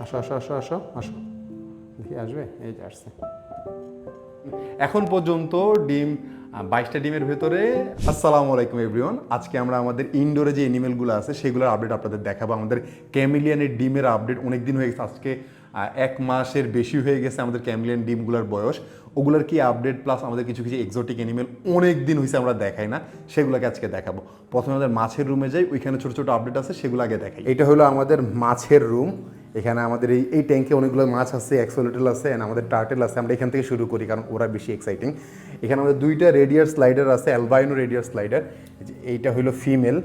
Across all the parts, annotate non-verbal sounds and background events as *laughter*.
আসো আসো আসো আসো আসো। দেখি আসবে? এই যে আসছে। এখন পর্যন্ত ডিম বাইশটা ডিমের ভেতরে। আসসালামু আলাইকুম এভরিওয়ান আজকে আমরা আমাদের ইনডোরে যে এনিমেলগুলো আছে, সেগুলোর আপডেট আপনাদের দেখাবো। আমাদের ক্যামিলিয়ানের ডিমের আপডেট অনেক দিন হয়ে গেছে। আজকে এক মাসের বেশি হয়ে গেছে আমাদের ক্যামিলিয়ান ডিমগুলোর বয়স। ওগুলোর কি আপডেট প্লাস আমাদের কিছু কিছু এক্সোটিক এনিমেল অনেক দিন হয়েছে আমরা দেখাই না, সেগুলোকে আজকে দেখাবো। প্রথমে আমাদের মাছের রুমে যাই, ওইখানে ছোটো ছোটো আপডেট আছে, সেগুলো আগে দেখাই। এটা হলো আমাদের মাছের রুম এখানে আমাদের এই এই ট্যাঙ্কে অনেকগুলো মাছ আছে এক্সোলিটেল আছে and আমাদের টার্টেল আছে। আমরা এখান থেকে শুরু করি কারণ ওরা বেশি এক্সাইটিং এখানে আমাদের দুইটা রেডিয়ার স্লাইডার আছে অ্যালবাইনো রেডিয়ার স্লাইডার এইটা হলো ফিমেল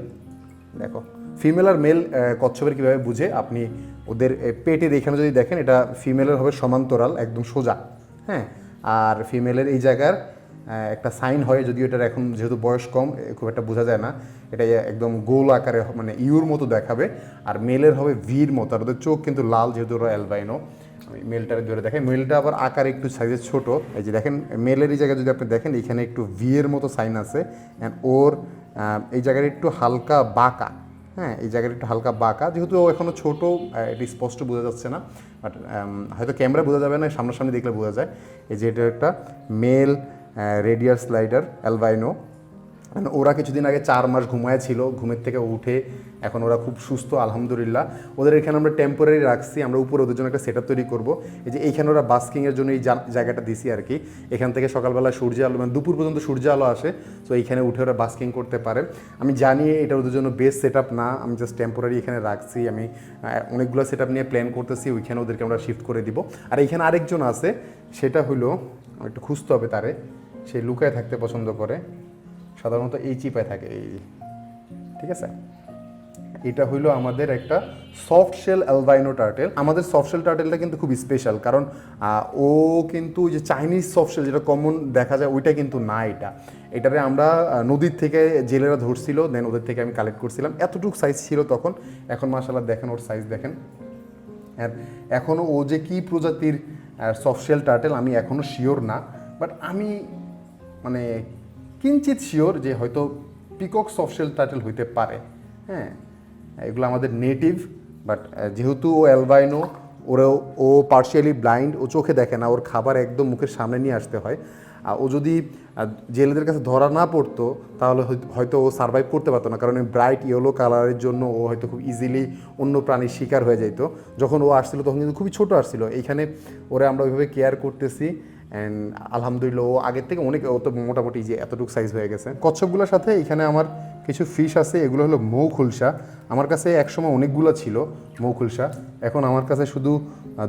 দেখো। ফিমেল আর মেল কচ্ছপের কীভাবে বুঝে আপনি ওদের পেটের এখানে যদি দেখেন, এটা ফিমেলের হবে সমান্তরাল, একদম সোজা হ্যাঁ? আর ফিমেলের এই জায়গার একটা সাইন হয়, যদিও এটার এখন যেহেতু বয়স কম খুব একটা বোঝা যায় না। এটা একদম গোল আকারে মানে ইউর মতো দেখাবে। আর মেলের হবে ভির মতো, আর ওদের চোখ কিন্তু লাল, যেহেতু ওরা অ্যালবাইনো। আমি মেলটারে ধরে দেখেন মেলটা আবার আকার একটু সাইজে ছোট। এই যে দেখেন, মেলের এই জায়গায় যদি আপনি দেখেন, এখানে একটু ভিয়ের মতো সাইন আছে। অ্যান্ড ওর এই জায়গাটা একটু হালকা বাঁকা। হ্যাঁ এই জায়গাটা একটু হালকা বাঁকা। যেহেতু এখনও ছোট এটি স্পষ্ট বোঝা যাচ্ছে না। বাট হয়তো ক্যামেরা বোঝা যাবে না, সামনাসামনি দেখলে বোঝা যায়। এই যে এটা একটা মেল রেডিয়ার স্লাইডার, অ্যালবাইনো। ওরা কিছুদিন আগে চার মাস ঘুমায় ছিল, ঘুমের থেকে উঠে এখন ওরা খুব সুস্থ, আলহামদুলিল্লাহ। ওদের এখানে আমরা টেম্পোরারি রাখছি, আমরা উপরে ওদের জন্য একটা সেটআপ তৈরি করব। এই যে এইখানে ওরা বাস্কিংয়ের জন্য এই জায়গাটা দিছি আর কি। এখান থেকে সকালবেলা সূর্য আলো মানে দুপুর পর্যন্ত সূর্য আলো আসে, তো এইখানে উঠে ওরা বাস্কিং করতে পারে। আমি জানি এটা ওদের জন্য বেস্ট সেট না, আমি জাস্ট টেম্পোরারি এখানে রাখছি, আমি অনেকগুলো সেট নিয়ে প্ল্যান করতেছি, ওইখানে ওদেরকে আমরা শিফট করে দিব। আর এইখানে আরেকজন আছে, সেটা হলো একটু খুঁজতে হবে তারে, সে লুকায় থাকতে পছন্দ করে। সাধারণত এই চিপায় থাকে এই। ঠিক আছে? এটা হইল আমাদের একটা সফট শেল অ্যালবাইনো টার্টেল আমাদের সফট শেল টার্টেলটা কিন্তু খুব স্পেশাল কারণ ও কিন্তু যে চাইনিজ সফট শেল যেটা কমন দেখা যায়, ওইটা কিন্তু না এটা। এটারে আমরা নদীর থেকে জেলেরা ধরছিল দেন ওদের থেকে আমি কালেক্ট করছিলাম। এতটুকু সাইজ ছিল তখন। এখন মাসাল্লাহ দেখেন ওর সাইজ দেখেন। এখনও ও যে কী প্রজাতির সফটশেল টার্টেল আমি এখনও শিওর না। বাট আমি মানে কিঞ্চিত শিওর যে হয়তো পিকক সফটশেল টার্টেল হইতে পারে। হ্যাঁ এগুলো আমাদের নেটিভ, বাট যেহেতু ও অ্যালবাইনো, ওরাও, ও পার্শিয়ালি ব্লাইন্ড, ও চোখে দেখে না, ওর খাবার একদম মুখের সামনে নিয়ে আসতে হয়। আর ও যদি জেলেদের কাছে ধরা না পড়তো, তাহলে হয়তো- ও সার্ভাইভ করতে পারতো না, কারণ ব্রাইট ইয়েলো কালারের জন্য ও হয়তো খুব ইজিলি অন্য প্রাণীর শিকার হয়ে যেত যখন ও আসছিল, তখন কিন্তু খুবই ছোটো আসছিল। এইখানে ওরা আমরা ওইভাবে কেয়ার করতেছি। অ্যান্ড আলহামদুলিল্লাহ, ও আগের থেকে অনেক, ও তো মোটামুটি যে এতটুকু সাইজ হয়ে গেছে। কচ্ছপগুলোর সাথে এখানে আমার কিছু ফিশ আছে, এগুলো হলো মৌ খুলসা। আমার কাছে একসময় অনেকগুলো ছিল মৌ খুলসা। এখন আমার কাছে শুধু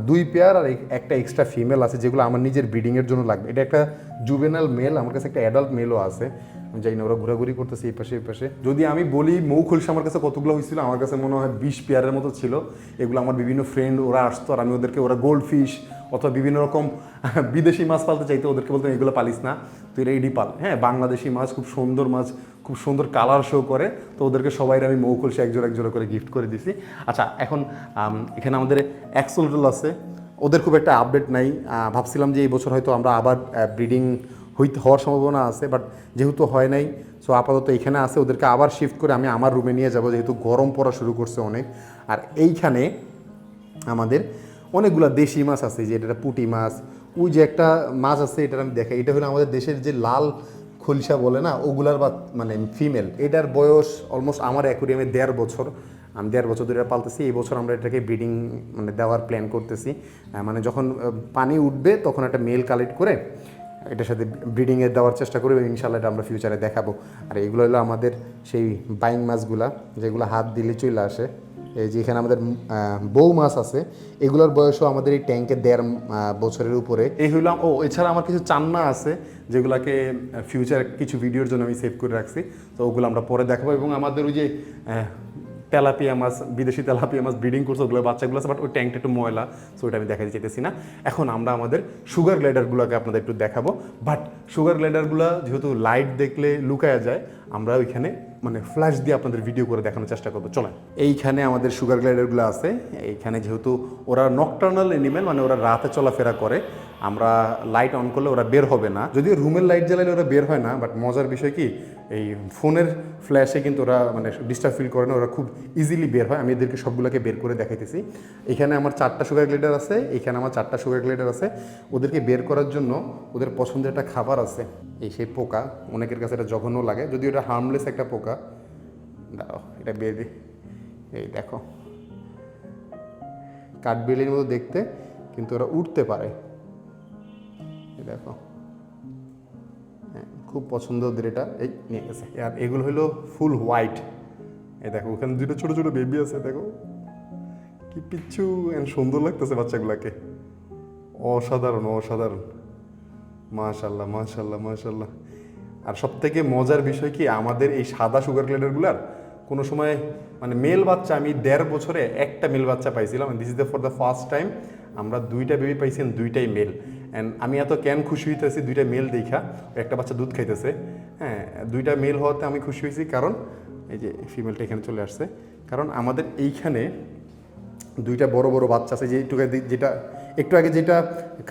দুই পেয়ার আর একটা এক্সট্রা ফিমেল আছে, যেগুলো আমার নিজের ব্রিডিংয়ের জন্য লাগবে। এটা একটা জুবেনাল মেল আমার কাছে একটা অ্যাডাল্ট মেলও আছে। আমি জানি না, ওরা ঘোরাঘুরি করতেছে এই পাশে এই পাশে। যদি আমি বলি মৌ খুলসা আমার কাছে কতগুলো হয়েছিল, আমার কাছে মনে হয় বিশ পেয়ারের মতো ছিল। এগুলো আমার বিভিন্ন ফ্রেন্ড ওরা আসতো আর আমি ওদেরকে, ওরা গোল্ড ফিশ অথবা বিভিন্ন রকম *laughs* বিদেশি মাছ পালতে চাইতো ওদেরকে বলতাম, এগুলো পালিস না, তুই রেডি পাল। হ্যাঁ বাংলাদেশি মাছ খুব সুন্দর মাছ, খুব সুন্দর কালার শো করে, তো ওদেরকে সবাই আমি মৌকুল সে একজোড়া একজোড়া করে গিফট করে দিছি। আচ্ছা এখন এখানে আমাদের অ্যাক্সোলিটল আছে। ওদের খুব একটা আপডেট নাই। ভাবছিলাম যে এই বছর হয়তো আমরা আবার ব্রিডিং হইতে, হওয়ার সম্ভাবনা আছে বাট যেহেতু হয় নাই সো আপাতত এখানে আছে। ওদেরকে আবার শিফট করে আমি আমার রুমে নিয়ে যাব, যেহেতু গরম পড়া শুরু করছে অনেক। আর এইখানে আমাদের অনেকগুলো দেশি মাছ আছে, যে এটা পুঁটি মাছ। ওই যে একটা মাছ আছে এটা আমি দেখাই। এটা হলো আমাদের দেশের যে লাল খলসা বলে না, ওগুলার বা মানে ফিমেল এটার বয়স অলমোস্ট আমার অ্যাকুরিয়ামে দেড় বছর। আমি দেড় বছর ধরে পালতেছি। এই বছর আমরা এটাকে ব্রিডিং মানে দেওয়ার প্ল্যান করতেছি। মানে যখন পানি উঠবে, তখন একটা মেল কালেক্ট করে এটার সাথে ব্রিডিংয়ে দেওয়ার চেষ্টা এবং ইনশাল্লাহ এটা আমরা ফিউচারে দেখাবো। আর এগুলো হলো আমাদের সেই বাইং মাছগুলা, যেগুলো হাত দিলে চলে আসে। এই যে আমাদের বউ মাছ আছে, এগুলোর বয়সও আমাদের এই ট্যাঙ্কে দেড় বছরের উপরে। এই হইলাম, ও, এছাড়া আমার কিছু চান্না আছে, যেগুলোকে ফিউচার কিছু ভিডিওর জন্য আমি সেভ করে রাখছি। তো ওগুলো আমরা পরে দেখাবো, এবং আমাদের ওই যে তেলাপিয়া মাছ, বিদেশি তেলাপিয়া মাছ ব্রিডিং করছে, ওগুলো বাচ্চাগুলো আছে বাট ওই ট্যাঙ্কটা একটু ময়লা সো ওটা আমি দেখাতে চাইতেছি না। এখন আমরা আমাদের সুগার গ্লাইডারগুলোকে আপনাদের একটু দেখাবো বাট সুগার গ্লাইডারগুলো যেহেতু লাইট দেখলে লুকায়া যায়, আমরা ওইখানে মানে ফ্ল্যাশ দিয়ে আপনাদের ভিডিও করে দেখানোর চেষ্টা করব। চলেন। এইখানে আমাদের সুগার গ্লাইডারগুলো আছে। এইখানে যেহেতু ওরা নকটার্নাল এনিমেল মানে ওরা রাতে চলাফেরা করে আমরা লাইট অন করলে ওরা বের হবে না। যদিও রুমের লাইট জ্বালালে ওরা বের হয় না বাট মজার বিষয় কি, এই ফোনের ফ্ল্যাশে কিন্তু ওরা মানে ডিস্টার্ব ফিল করে না, ওরা খুব ইজিলি বের হয়। আমি এদেরকে সবগুলোকে বের করে দেখাইতেছি। এখানে আমার চারটা সুগার গ্লেডার আছে, এখানে আমার চারটা সুগার গ্লেডার আছে। ওদেরকে বের করার জন্য ওদের পছন্দের একটা খাবার আছে, এই সেই পোকা। অনেকের কাছে এটা জঘন্য লাগে, যদিও এটা হার্মলেস একটা পোকা। দাও, এটা বের দিই এই দেখো। কাঠবিড়ির মতো দেখতে, কিন্তু ওরা উঠতে পারে। দেখো। হ্যাঁ খুব পছন্দ ওদের এটা। এই নিয়ে গেছে। আর এগুলো হলো ফুল হোয়াইট এই দেখো, ওখানে দুটো ছোট ছোট বেবি আছে, দেখো। কি পিচ্ছু সুন্দর লাগতেছে বাচ্চাগুলোকে। অসাধারণ অসাধারণ। মাশাল্লাহ মাশাল্লাহ মাশাল্লাহ আর সব থেকে মজার বিষয় কি, আমাদের এই সাদা সুগার গ্লেডারগুলার কোনো সময় মানে মেল বাচ্চা, আমি দেড় বছরে একটা মেল বাচ্চা পাইছিলাম। This is the for the first time আমরা দুইটা বেবি পাইছি দুইটাই মেল অ্যান্ড আমি এত কেন খুশি হইতেছি? দুইটা মেল দেখা, একটা বাচ্চা দুধ খাইতেছে। হ্যাঁ দুইটা মেল হওয়াতে আমি খুশি হয়েছি কারণ এই যে ফিমেলটা এখানে চলে আসছে। কারণ আমাদের এইখানে দুইটা বড় বড় বাচ্চা আছে, যে একটু যেটা একটু আগে যেটা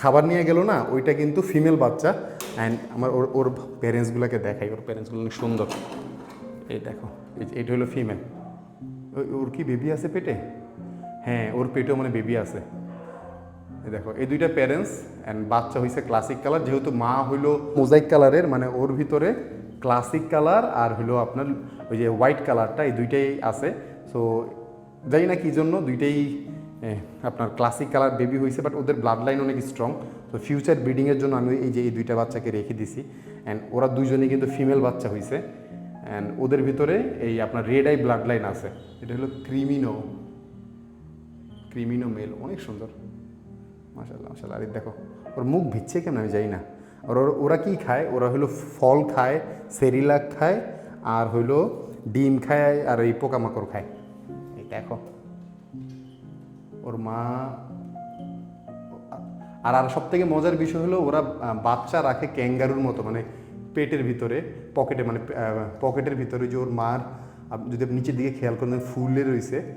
খাবার নিয়ে গেল না, ওইটা কিন্তু ফিমেল বাচ্চা। অ্যান্ড আমার ওর ওর প্যারেন্টসগুলোকে দেখাই, ওর প্যারেন্টসগুলো অনেক সুন্দর। এই দেখো এটা হলো ফিমেল ওর কি বেবি আছে পেটে? হ্যাঁ ওর পেটেও মানে বেবি আছে। দেখো, এই দুইটা প্যারেন্টস অ্যান্ড বাচ্চা হয়েছে ক্লাসিক কালার যেহেতু মা হইল মোজাইক কালারের মানে ওর ভিতরে ক্লাসিক কালার আর হলো আপনার ওই যে হোয়াইট কালারটা এই দুইটাই আছে। সো জানি না কি জন্য দুইটাই আপনার ক্লাসিক কালার বেবি হয়েছে বাট ওদের ব্লাড লাইন অনেক স্ট্রং তো ফিউচার ব্রিডিংয়ের জন্য আমি এই যে এই দুইটা বাচ্চাকে রেখে দিছি। অ্যান্ড ওরা দুইজনেই কিন্তু ফিমেল বাচ্চা হয়েছে অ্যান্ড ওদের ভিতরে এই আপনার রেড আই ব্লাড লাইন আছে। এটা হলো ক্রিমিনো ক্রিমিনো মেল অনেক সুন্দর। মাশাল্লাহ মাশাল্লাহ আরে দেখো, ওর মুখ ভিচ্ছে কেন আমি জানি না। আর ওর- কি খায়? ওরা হলো ফল খায় সেরিলাক খায়, আর হইল ডিম খায়, আর এই পোকামাকড় খায়। এই দেখো। ওর মা, আর আর সব থেকে মজার বিষয় হলো ওরা বাচ্চা রাখে ক্যাঙ্গারুর মতো মানে পেটের ভিতরে, পকেটে মানে পকেটের ভিতরে যে ওর মার যদি নিচের দিকে খেয়াল করেন, ফুলে রয়েছে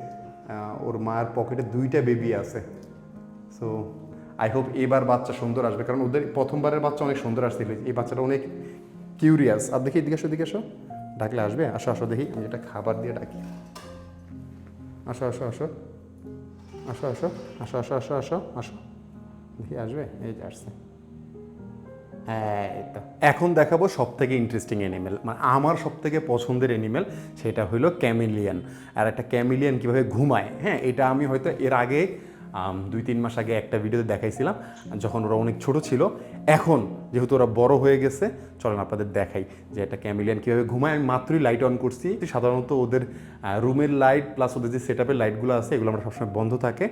ওর মার পকেটে দুইটা বেবি আছে। সো আই হোপ এবার বাচ্চা সুন্দর আসবে। কারণ ওদের প্রথমবারের বাচ্চা অনেক সুন্দর আসছিল এই বাচ্চাটা অনেক কিউরিয়াস আর দেখি এদিকে আসো আসো। ডাকলে আসবে? আসো আসো, দেখি। আমি এটা খাবার দিয়ে ডাকি। আসো আসো আসো। আসো আসো। আসো আসো আসো আসো আসো। দেখি আসবে? এই যে আসছে। হ্যাঁ এখন দেখাবো সব থেকে ইন্টারেস্টিং অ্যানিমেল মানে আমার সব থেকে পছন্দের অ্যানিমেল সেটা হলো ক্যামিলিয়ান আর একটা ক্যামিলিয়ান কীভাবে ঘুমায়? হ্যাঁ এটা আমি হয়তো এর আগে দুই, তিন মাস আগে একটা ভিডিওতে দেখাইছিলাম, যখন ওরা অনেক ছোট ছিল। এখন যেহেতু ওরা বড় হয়ে গেছে, চলেন আপনাদের দেখাই যে একটা ক্যামিলিয়ান কীভাবে ঘুমায়। আমি মাত্রই লাইট অন করছি। সাধারণত ওদের রুমের লাইট প্লাস ওদের যে সেট আপের লাইটগুলো আছে, এগুলো আমরা সবসময় বন্ধ থাকে।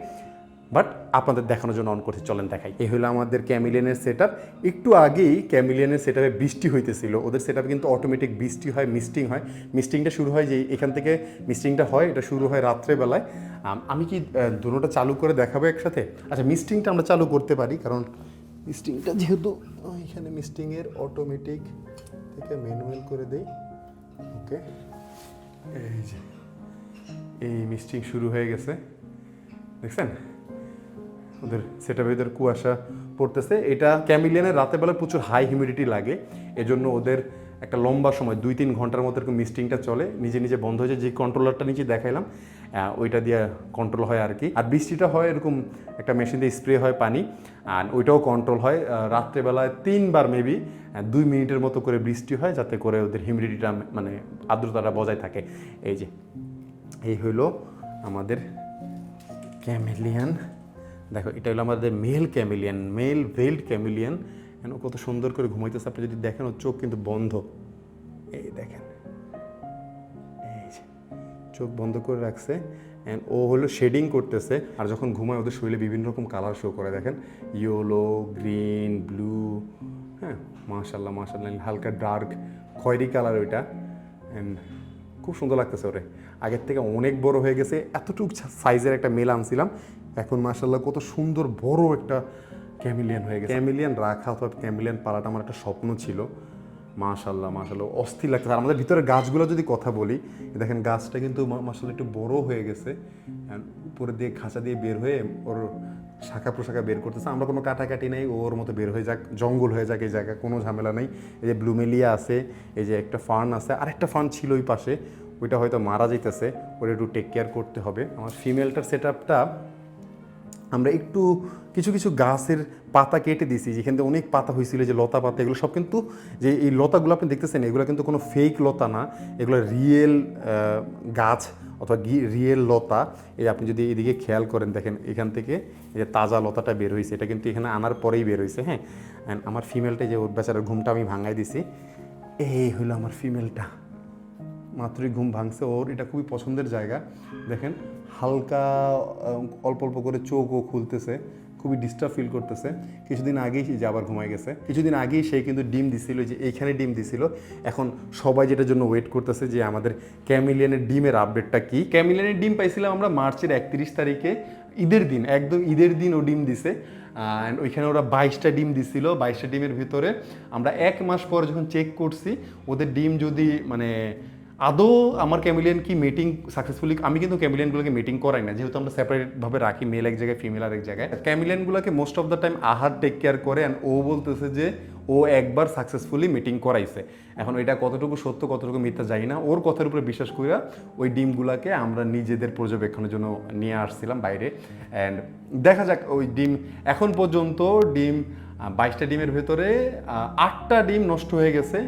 বাট আপনাদের দেখানোর জন্য অন করছি, চলেন দেখাই। এই হলো আমাদের ক্যামিলিয়ানের সেট একটু আগেই ক্যামিলিয়ানের সেট বৃষ্টি হইতেছিল। ওদের সেট কিন্তু অটোমেটিক বৃষ্টি হয় মিস্টিং হয়। মিস্টিংটা শুরু হয় যে এখান থেকে মিস্টিংটা হয়, এটা শুরু হয় রাত্রেবেলায়। আমি কি দুটোটা চালু করে দেখাবো একসাথে? আচ্ছা মিস্টিংটা আমরা চালু করতে পারি, কারণ মিস্টিংটা যেহেতু এখানে মিস্টিংয়ের অটোমেটিক থেকে ম্যানুয়াল করে দেই। ওকে এই যে, এই মিস্টিং শুরু হয়ে গেছে। দেখছেন? ওদের সেটা ওদের কুয়াশা পড়তেছে। এটা ক্যামিলিয়ানের রাতের বেলা প্রচুর হাই হিউমিডিটি লাগে। এজন্য ওদের একটা লম্বা সময়, দুই তিন ঘণ্টার মতো এরকম মিস্টিংটা চলে। নিজে নিজে বন্ধ হয়ে যে কন্ট্রোলারটা নিচে দেখাইলাম ওইটা দিয়ে কন্ট্রোল হয় আর কি। আর বৃষ্টিটা হয় এরকম একটা মেশিন দিয়ে স্প্রে হয় পানি, আর ওইটাও কন্ট্রোল হয়। রাত্রেবেলায় তিনবার মেবি দুই মিনিটের মতো করে বৃষ্টি হয়, যাতে করে ওদের হিউমিডিটিটা মানে আর্দ্রতাটা বজায় থাকে। এই যে, এই হইল আমাদের ক্যামেলিয়ান দেখো, এটা হলো আমাদের male chameleon male veiled chameleon কেন? কত সুন্দর করে ঘুমাইতেছে। আপনি যদি দেখেন, ওর চোখ কিন্তু বন্ধ। এই দেখেন। এই যে, চোখ বন্ধ করে রাখছে। অ্যান্ড ও হলো শেডিং করতেছে। আর যখন ঘুমায়, ওদের শরীরে বিভিন্ন রকম কালার শো করে। দেখেন ইয়েলো গ্রিন ব্লু হ্যাঁ? মাশাল্লাহ মাশাল্লাহ হালকা ডার্ক খয়েরি কালার ওইটা। অ্যান্ড খুব সুন্দর লাগতেছে ওরে। আগের থেকে অনেক বড় হয়ে গেছে। এতটুকু সাইজের একটা মেল আনছিলাম। এখন মাশাল্লাহ কত সুন্দর বড় একটা ক্যামিলিয়ান হয়ে গেছে। ক্যামিলিয়ান রাখা অথবা ক্যামিলিয়ান পালাটা আমার একটা স্বপ্ন ছিল। মাশাল্লাহ মাশাল্লাহ অস্থির লাগছে আর আমাদের ভিতরে গাছগুলো যদি কথা বলি, দেখেন গাছটা কিন্তু মাশাল্লাহ একটু বড় হয়ে গেছে। উপরে দিয়ে খাঁচা দিয়ে বের হয়ে ওর শাখা প্রশাখা বের করতেছে। আমরা কোনো কাটাকাটি নেই, ওর মতো বের হয়ে যাক, জঙ্গল হয়ে যাক এই জায়গায়, কোনো ঝামেলা নেই। এই যে ব্লুমেলিয়া আছে, এই যে একটা ফার্ন আছে, আরেকটা ফার্ন ছিল ওই পাশে, ওইটা হয়তো মারা যাইতেছে। ওটা একটু টেক কেয়ার করতে হবে। আমার ফিমেলটার সেট আপটা আমরা একটু কিছু কিছু গাছের পাতা কেটে দিয়েছি, যেখান থেকে অনেক পাতা হয়েছিল, যে লতা পাতা, এগুলো সব কিন্তু যে এই লতাগুলো আপনি দেখতেছেন, এগুলো কিন্তু কোনো ফেক লতা না। এগুলো রিয়েল গাছ অথবা রিয়েল লতা। এই আপনি যদি এদিকে খেয়াল করেন, দেখেন এখান থেকে যে তাজা লতাটা বের হয়েছে, এটা কিন্তু এখানে আনার পরেই বের হয়েছে হ্যাঁ? And আমার ফিমেলটা যে ওর বেচারার ঘুমটা আমি ভাঙাই দিছি। এই হলো আমার ফিমেলটা মাত্রই ঘুম ভাঙছে, ওর এটা খুবই পছন্দের জায়গা। দেখেন হালকা অল্প অল্প করে চোখও খুলতেছে, খুবই ডিস্টার্ব ফিল করতেছে। কিছুদিন আগেই সে আবার ঘুমাই গেছে। কিছুদিন আগেই সে কিন্তু ডিম দিছিল, যে এইখানে ডিম দিছিল। এখন সবাই যেটার জন্য ওয়েট করতেছে যে আমাদের ক্যামিলিয়ানের ডিমের আপডেটটা কি? ক্যামিলিয়ানের ডিম পাইছিলাম আমরা মার্চের একত্রিশ তারিখে, ঈদের দিন, একদম ঈদের দিন ও ডিম দিছে। অ্যান্ড ওইখানে ওরা বাইশটা ডিম দিছিল, বাইশটা ডিমের ভিতরে। আমরা এক মাস পর যখন চেক করছি, ওদের ডিম যদি মানে আদৌ আমার ক্যামিলিয়ান কি মিটিং সাকসেসফুলি আমি কিন্তু ক্যামিলিয়ানগুলোকে মিটিং করাই না, যেহেতু আমরা সেপারেটভাবে রাখি মেল এক জায়গায় ফিমেল আর এক জায়গায়। ক্যামিলিয়ানগুলোকে মোস্ট অফ দ্য টাইম আহার টেক কেয়ার করে অ্যান্ড ও বলতেছে যে ও একবার সাকসেসফুলি মিটিং করাইছে। এখন এটা কতটুকু সত্য, কতটুকু মিথ্যা জানি না। ওর কথার উপরে বিশ্বাস কইরা ওই ডিমগুলোকে আমরা নিজেদের পর্যবেক্ষণের জন্য নিয়ে আসছিলাম বাইরে। অ্যান্ড দেখা যাক ওই ডিম, এখন পর্যন্ত ডিম বাইশটা ডিমের ভেতরে আটটা ডিম নষ্ট হয়ে গেছে।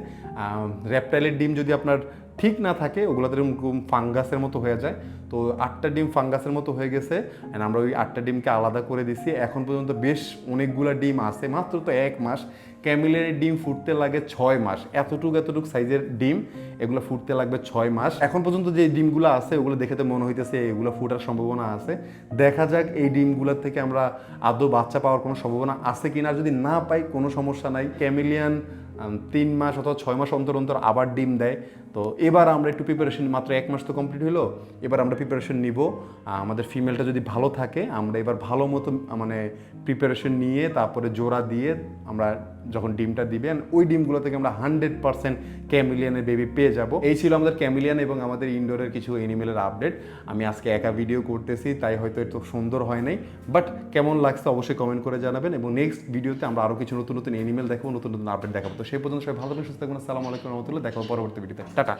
র্যাপটাইলের ডিম যদি আপনার ঠিক না থাকে ওগুলোতে ফাঙ্গাসের মতো হয়ে যায়। তো আটটা ডিম ফাঙ্গাসের মতো হয়ে গেছে অ্যান্ড আমরা ওই আটটা ডিমকে আলাদা করে দিছি। এখন পর্যন্ত বেশ অনেকগুলো ডিম আছে, মাত্র তো এক মাস। ক্যামিলের ডিম ফুটতে লাগে ছয় মাস। এতটুকু এতটুকু সাইজের ডিম, এগুলো ফুটতে লাগবে ছয় মাস। এখন পর্যন্ত যে ডিমগুলো আছে, ওগুলো দেখে তো মনে হইতেছে এগুলো ফুটার সম্ভাবনা আছে। দেখা যাক এই ডিমগুলোর থেকে আমরা আদৌ বাচ্চা পাওয়ার কোনো সম্ভাবনা আছে কিনা। যদি না পাই, কোনো সমস্যা নাই। ক্যামিলিয়ান তিন মাস অথবা ছয় মাস অন্তর অন্তর আবার ডিম দেয়। তো এবার আমরা একটু প্রিপারেশন মাত্র এক মাস তো কমপ্লিট হলো এবার আমরা প্রিপারেশন নিব। আমাদের ফিমেলটা যদি ভালো থাকে, আমরা এবার ভালো মতো মানে প্রিপারেশন নিয়ে তারপরে জোড়া দিয়ে আমরা যখন ডিমটা দিবেন, ওই ডিমগুলো থেকে আমরা হান্ড্রেড পার্সেন্ট ক্যামিলিয়ানের বেবি পেয়ে যাব। এই ছিল আমাদের ক্যামিলিয়ান এবং আমাদের ইনডোরের কিছু এনিমেলের আপডেট আমি আজকে একা ভিডিও করতেছি, তাই হয়তো এত সুন্দর হয় নাই। বাট কেমন লাগছে অবশ্যই কমেন্ট করে জানাবেন এবং নেক্সট ভিডিওতে আমরা আরও কিছু নতুন নতুন এনিমেল দেখাবো, নতুন নতুন আপডেট দেখাবো। তো সেই পর্যন্ত সবাই ভালো থাকবেন সুস্থ থাকবেন আসসালামু আলাইকুম রহমতুল্লাহ। দেখাবো পরবর্তী ভিডিওতে টাটা।